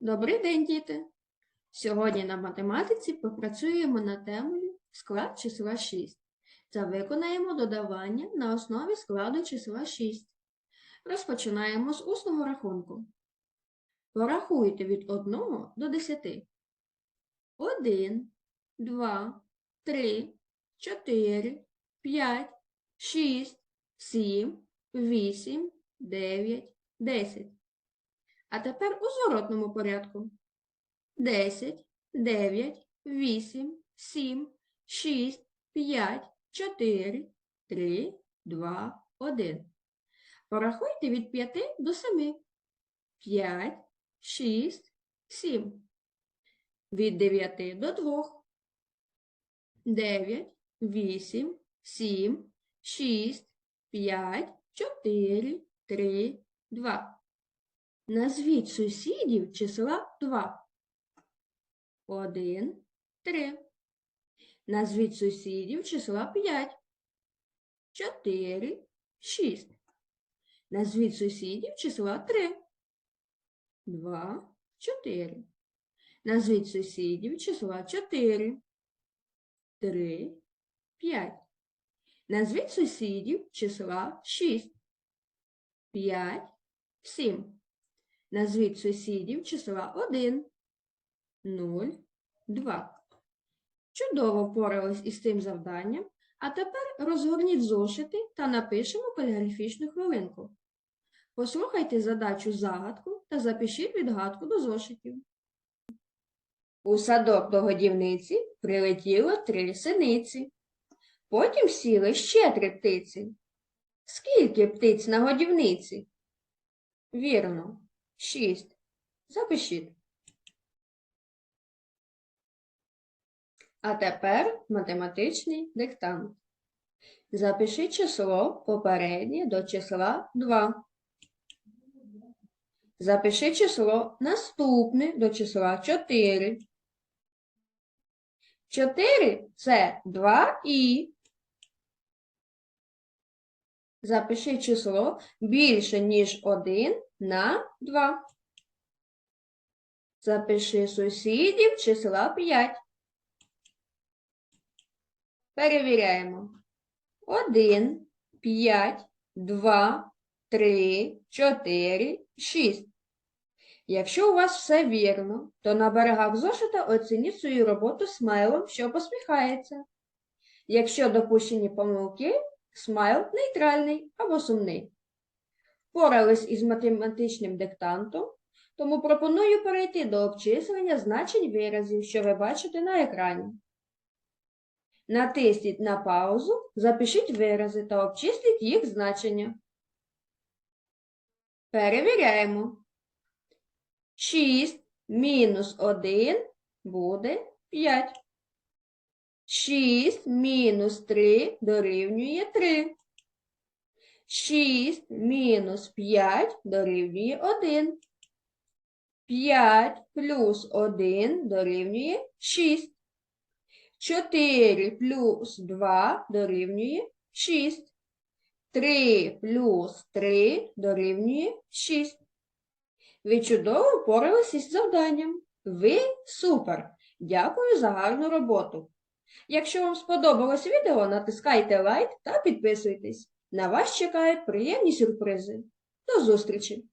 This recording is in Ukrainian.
Добрий день, діти! Сьогодні на математиці попрацюємо над темою склад числа 6 та виконаємо додавання на основі складу числа 6. Розпочинаємо з усного рахунку. Порахуйте від 1 до 10. 1, 2, 3, 4, 5, 6, 7, 8, 9, 10. А тепер у зворотному порядку. 10, 9, 8, 7, 6, 5, 4, 3, 2, 1. Порахуйте від 5 до 7. 5, 6, 7. Від 9 до 2. 9, 8, 7, 6, 5, 4, 3, 2. Назвіть сусідів числа 2. 1, 3. Назвіть сусідів числа 5. 4, 6. Назвіть сусідів числа 3. 2, 4. Назвіть сусідів числа 4. 3, 5. Назвіть сусідів числа 6. 5, 7. Назвіть сусідів числа 1, 0, 2. Чудово впорались із цим завданням, а тепер розгорніть зошити та напишемо поліграфічну хвилинку. Послухайте задачу загадку та запишіть відгадку до зошитів. У садок до годівниці прилетіло три синиці. Потім сіли ще три птиці. Скільки птиць на годівниці? Вірно. Шість. Запишіть. А тепер математичний диктант. Запиши число попереднє до числа 2. Запиши число наступне до числа 4. 4 – це 2 і. Запиши число більше, ніж 1 на 2. Запиши сусідів числа 5. Перевіряємо. 1, 5, 2, 3, 4, 6. Якщо у вас все вірно, то на берегах зошита оцініть свою роботу смайлом, що посміхається. Якщо допущені помилки, смайл нейтральний або сумний. Впорались із математичним диктантом, тому пропоную перейти до обчислення значень виразів, що ви бачите на екрані. Натисніть на паузу, запишіть вирази та обчисліть їх значення. Перевіряємо. 6 мінус 1 буде 5. 6 мінус 3 дорівнює 3. 6 мінус 5 дорівнює 1. 5 плюс 1 дорівнює 6. 4 плюс 2 дорівнює 6. 3 плюс 3 дорівнює 6. Ви чудово впоралися із завданням. Ви супер! Дякую за гарну роботу. Якщо вам сподобалось відео, натискайте лайк та підписуйтесь. На вас чекають приємні сюрпризи. До зустрічі!